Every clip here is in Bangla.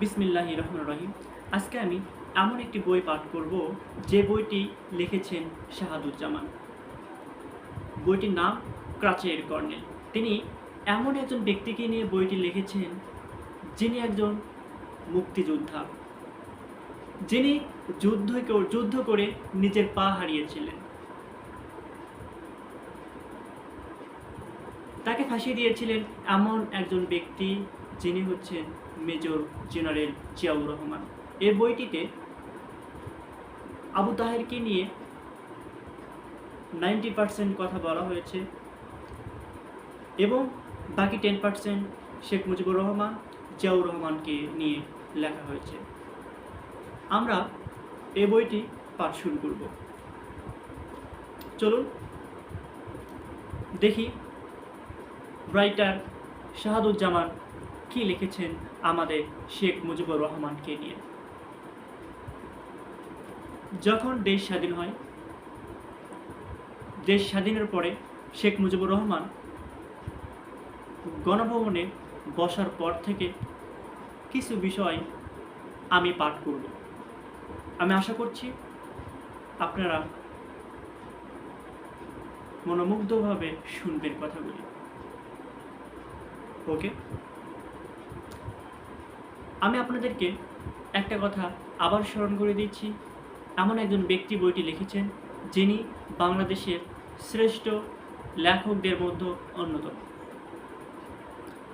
বিসমিল্লাহ রহমান রহিম। আজকে আমি এমন একটি বই পাঠ করব যে বইটি লিখেছেন শাহাদুজ্জামান। বইটির নাম ক্রাচের কর্নেল। তিনি এমন একজন ব্যক্তিকে নিয়ে বইটি লিখেছেন যিনি একজন মুক্তিযোদ্ধা। যিনি যুদ্ধ যুদ্ধ করে নিজের পা হারিয়েছিলেন। তাকে ফাঁসিয়ে দিয়েছিলেন এমন একজন ব্যক্তি যিনি হচ্ছেন মেজর জেনারেল জিয়াউর রহমান। এই বইটিতে আবু তাহেরকে নিয়ে নাইনটি পার্সেন্ট কথা বলা হয়েছে এবং বাকি টেন পার্সেন্ট শেখ মুজিবুর রহমান, জিয়াউর রহমানকে নিয়ে লেখা হয়েছে। আমরা এ বইটি পাঠ শুরু করব। চলুন দেখি রাইটার শাহাদুজ্জামান কি লিখেছেন আমাদের শেখ মুজিবুর রহমানকে নিয়ে? যখন দেশ স্বাধীন হয়, দেশ স্বাধীনের পরে শেখ মুজিবুর রহমান গণভবনে বসার পর থেকে কিছু বিষয় আমি পাঠ করব। আমি আশা করছি আপনারা মনোমুগ্ধভাবে শুনবেন কথাগুলি। ওকে? আমি আপনাদেরকে একটা কথা আবার স্মরণ করে দিচ্ছি। এমন একজন ব্যক্তি বইটি লিখেছেন, যিনি বাংলাদেশের শ্রেষ্ঠ লেখকদের মধ্যে অন্যতম।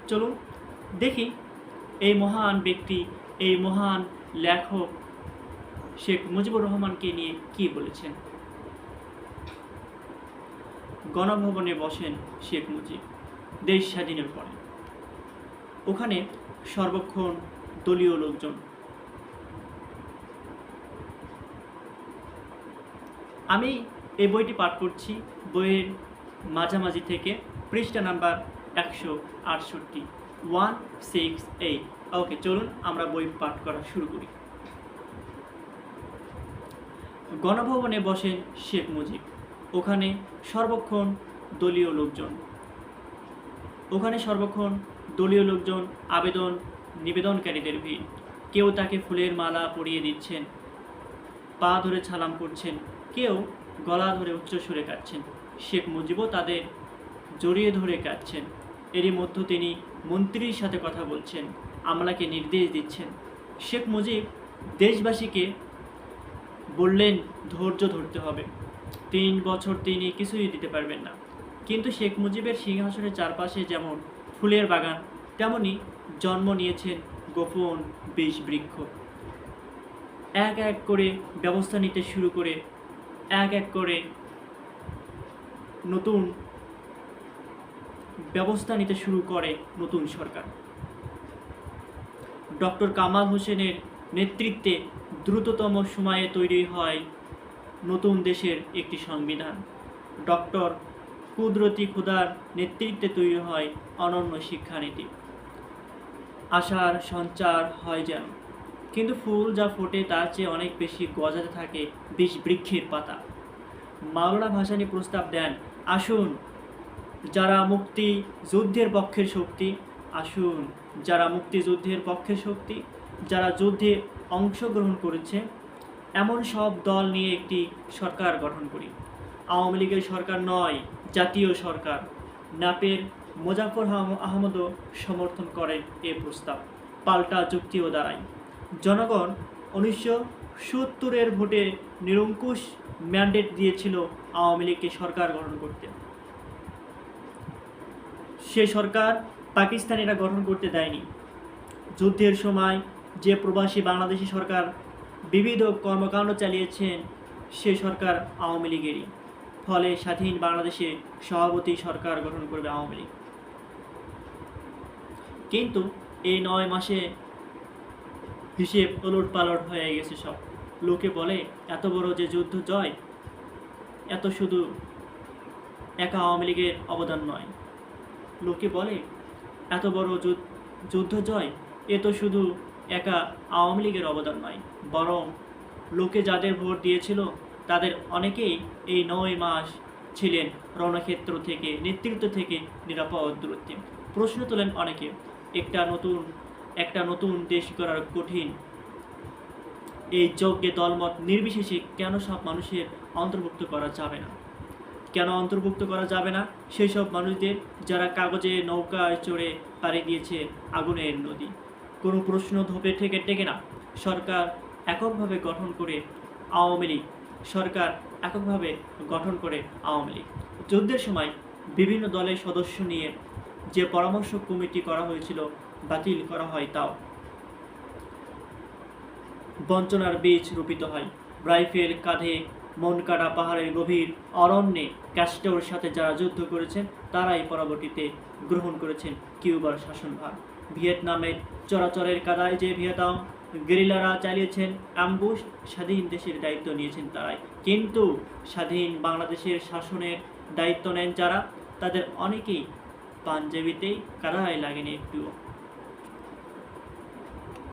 চলুন দেখি এই মহান ব্যক্তি, এই মহান লেখক শেখ মুজিবুর রহমানকে নিয়ে কি বলেছেন। গণভবনে বসেন শেখ মুজিব, দেশ স্বাধীনের পরে। ওখানে সর্বক্ষণ দলীয় লোকজন। আমি এই বইটি পাঠ করছি বইয়ের মাঝামাঝি থেকে, পৃষ্ঠা নাম্বার একশো আটষট্টি ওয়ান সিক্স এইট ওকে, চলুন আমরা বই পাঠ করা শুরু করি। গণভবনে বসেন শেখ মুজিব। ওখানে সর্বক্ষণ দলীয় লোকজন। ওখানে সর্বক্ষণ দলীয় লোকজন আবেদন নিবেদনকারীদের ভিড়। কেউ তাকে ফুলের মালা পরিয়ে দিচ্ছেন, পা ধরে ছালাম করছেন, কেউ গলা ধরে উচ্চস্বরে কাটছেন শেখ মুজিবও তাদের জড়িয়ে ধরে কাটছেন এরই মধ্যে তিনি মন্ত্রীর সাথে কথা বলছেন, আমলাকে নির্দেশ দিচ্ছেন। শেখ মুজিব দেশবাসীকে বললেন, ধৈর্য ধরতে হবে। তিন বছর তিনি কিছুই দিতে পারবেন না। কিন্তু শেখ মুজিবের সিংহাসনের চারপাশে যেমন ফুলের বাগান, তেমনি জন্ম নিয়েছেন গোপন বিষ বৃক্ষ। এক এক করে ব্যবস্থা নিতে শুরু করে, এক এক করে নতুন ব্যবস্থা নিতে শুরু করে নতুন সরকার। ডক্টর কামাল হোসেনের নেতৃত্বে দ্রুততম সময়ে তৈরি হয় নতুন দেশের একটি সংবিধান। ডক্টর কুদরতি খুদার নেতৃত্বে তৈরি হয় অনন্য শিক্ষানীতি। আশার সঞ্চার হয় যেন। কিন্তু ফুল যা ফোটে তার চেয়ে অনেক বেশি গজাতে থাকে বিষ বৃক্ষের পাতা। মাওলানা ভাসানী প্রস্তাব দেন, আসুন, যারা মুক্তি যুদ্ধের পক্ষের শক্তি, আসুন, যারা মুক্তিযুদ্ধের পক্ষের শক্তি, যারা যুদ্ধে অংশগ্রহণ করেছে, এমন সব দল নিয়ে একটি সরকার গঠন করি। আওয়ামী লীগের সরকার নয়, জাতীয় সরকার। নাপের মোজাফর আহমদও সমর্থন করেন এ প্রস্তাব। পাল্টা যুক্তিও দাঁড়ায়। জনগণ উনিশশো সত্তরের ভোটে নিরঙ্কুশ ম্যান্ডেট দিয়েছিল আওয়ামী লীগকে সরকার গঠন করতে। সে সরকার পাকিস্তানিরা গঠন করতে দেয়নি। যুদ্ধের সময় যে প্রবাসী বাংলাদেশি সরকার বিবিধ কর্মকাণ্ড চালিয়েছেন, সে সরকার আওয়ামী লীগেরই। ফলে স্বাধীন বাংলাদেশে সভাপতি সরকার গঠন করবে আওয়ামী লীগ। কিন্তু এই নয় মাসে হিসেব ওলট পালট হয়ে গেছে সব। লোকে বলে, এত বড় যে যুদ্ধ জয়, এত শুধু একা আওয়ামী লীগের অবদান নয়। লোকে বলে, এত বড় যুদ্ধ- জয়, এ তো শুধু একা আওয়ামী লীগের অবদান নয়, বরং লোকে যাদের ভোট দিয়েছিল, তাদের অনেকেই এই নয় মাস ছিলেন রণক্ষেত্র থেকে, নেতৃত্ব থেকে নিরাপদ দূরত্বে। প্রশ্ন তোলেন অনেকে। একটা নতুন একটা নতুন দেশ করার কঠিন। এই যজ্ঞে দলমত নির্বিশেষে কেন সব মানুষের অন্তর্ভুক্ত করা যাবে না? কেন অন্তর্ভুক্ত করা যাবে না? সেই সব মানুষদের যারা কাগজে নৌকায় চড়ে পাড়ি দিয়েছে আগুনের নদী। কোনো প্রশ্ন ধোপে ঠেকে টেকে না। সরকার এককভাবে গঠন করে আওয়ামী লীগ। সরকার এককভাবে গঠন করে আওয়ামী লীগ। যুদ্ধের সময় বিভিন্ন দলের সদস্য নিয়ে যে পরামর্শ কমিটি করা হয়েছিল বাতিল করা হয় তাও। বঞ্চনার বীজ রোপিত হয়। রাইফেল কাঁধে মন কাটা পাহাড়ের গভীর অরণ্যে ক্যাস্টোর সাথে যারা যুদ্ধ করেছেন, তারাই পরবর্তীতে গ্রহণ করেছেন কিউবার শাসনভার। ভিয়েতনামের চরাচরের কাদায় যে ভিয়েতনাম গেরিলারা চালিয়েছেন, অ্যাম্বুশ স্বাধীন দেশের দায়িত্ব নিয়েছেন তারাই। কিন্তু স্বাধীন বাংলাদেশের শাসনের দায়িত্ব নেন যারা, তাদের অনেকেই পাঞ্জাবিতেই কাদায় লাগেনি একটুও